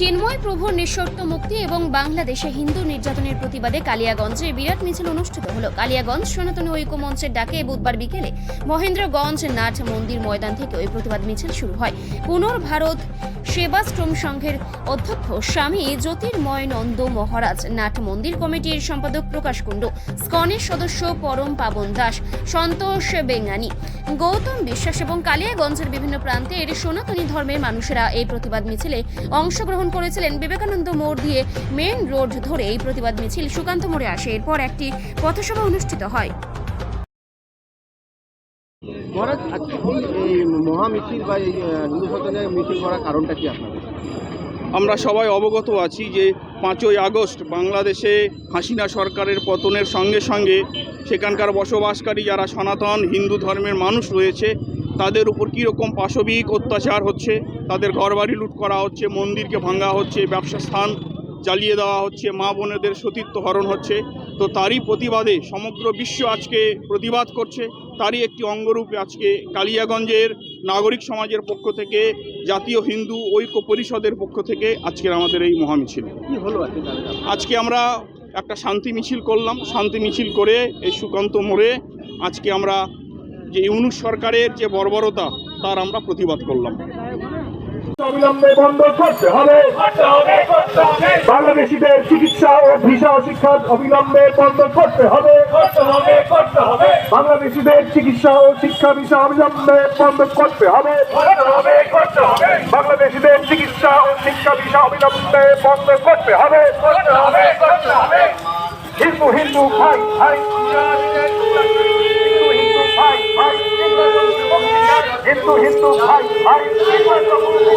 চিন্ময় প্রভুর নিঃশর্ত মুক্তি এবং বাংলাদেশে হিন্দু নির্যাতনের প্রতিবাদে কালিয়াগঞ্জে বিরাট মিছিল অনুষ্ঠিত হলো। কালিয়াগঞ্জ সনাতন ঐক্য মঞ্চের ডাকে বুধবার বিকেলে মহেন্দ্রগঞ্জ নাট মন্দির ময়দান থেকে ওই প্রতিবাদ মিছিল শুরু হয়। পুনর্ভারত সেবাশ্রম সংঘের অধ্যক্ষ স্বামী জ্যোতির্ময় নন্দ মহারাজ, নাট মন্দির কমিটির সম্পাদক প্রকাশ কুণ্ডু, স্কনের সদস্য পরম পাবন দাস, সন্তোষ বেঙ্গানি। গৌতম বিশ্বাস এবং কালিয়াগঞ্জের বিভিন্ন প্রান্তের সনাতনী ধর্মের মানুষেরা এই প্রতিবাদ মিছিলে অংশগ্রহণ করেছিলেন। বিবেকানন্দ মোড় দিয়ে মেন রোড ধরে এই প্রতিবাদ মিছিল সুকান্ত মোড়ে আসে। এরপর একটি পথসভা অনুষ্ঠিত হয়। আমরা সবাই অবগত আছি যে পাঁচই আগস্ট বাংলাদেশে হাসিনা সরকারের পতনের সঙ্গে সঙ্গে সেখানকার বসবাসকারী যারা সনাতন হিন্দু ধর্মের মানুষ রয়েছে, তাদের উপর কীরকম পাশবিক অত্যাচার হচ্ছে, তাদের ঘরবাড়ি লুট করা হচ্ছে, মন্দিরকে ভাঙা হচ্ছে, ব্যবসা স্থান জ্বালিয়ে দেওয়া হচ্ছে, মা বোনেদের সতীত্ব হরণ হচ্ছে, তো তারই প্রতিবাদে সমগ্র বিশ্ব আজকে প্রতিবাদ করছে। তারই একটি অঙ্গরূপে আজকে কালিয়াগঞ্জের নাগরিক সমাজের পক্ষ থেকে জাতীয় হিন্দু ঐক্য পরিষদের পক্ষ থেকে আজকের আমাদের এই মহামিছিল। আজকে আমরা একটা শান্তি মিছিল করলাম। শান্তি মিছিল করে এই সুকান্ত মোড়ে আজকে আমরা যে ইউনুস সরকারের যে বর্বরতা তার আমরা প্রতিবাদ করলাম। বাংলাদেশিদের চিকিৎসা ও ভিসা শিক্ষা অবিলম্বে বন্ধ করতে হবে বাংলাদেশিদের চিকিৎসা ও শিক্ষা ভিসা অবিলম্বে বন্ধ করতে হবে বাংলাদেশিদের চিকিৎসা শিক্ষা হিন্দু হিন্দু, ভাই ভাই। হিন্দু ভাই ভাই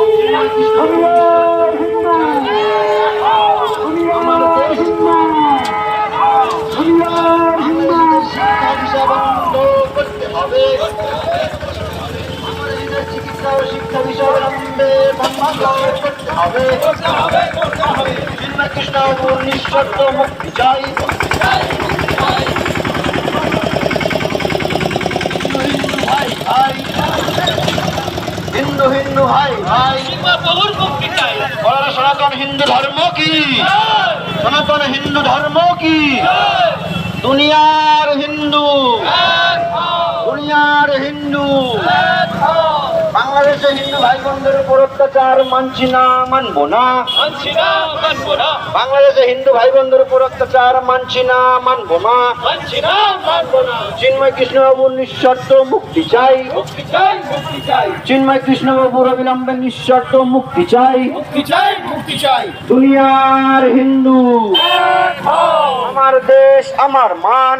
দুনিয়ার হিন্দু দুনিয়ার হিন্দু দুনিয়ার হিন্দু কৃষ্ণ নিঃশর্ত মুক্তি চাই হিন্দু হিন্দু ভাই ভাই বলার সনাতন হিন্দু ধর্ম কি? সনাতন হিন্দু ধর্ম কি? দুনিয়ার হিন্দু দুনিয়ার হিন্দু। বাংলাদেশে হিন্দু ভাই বোনদের উপর অত্যাচার মানছি না মানবো না। মানছি না মানবো না। বাংলাদেশে হিন্দু ভাই বোনদের উপর অত্যাচার মানছি না মানবো না। মানছি না মানবো না। চিন্ময় কৃষ্ণবাবুর নিঃশর্ত মুক্তি চাই। মুক্তি চাই মুক্তি চাই। চিন্ময় কৃষ্ণবাবুর অবিলম্বে নিঃশর্ত মুক্তি চাই। মুক্তি চাই মুক্তি চাই। দুনিয়ার হিন্দু আমার দেশ আমার মান।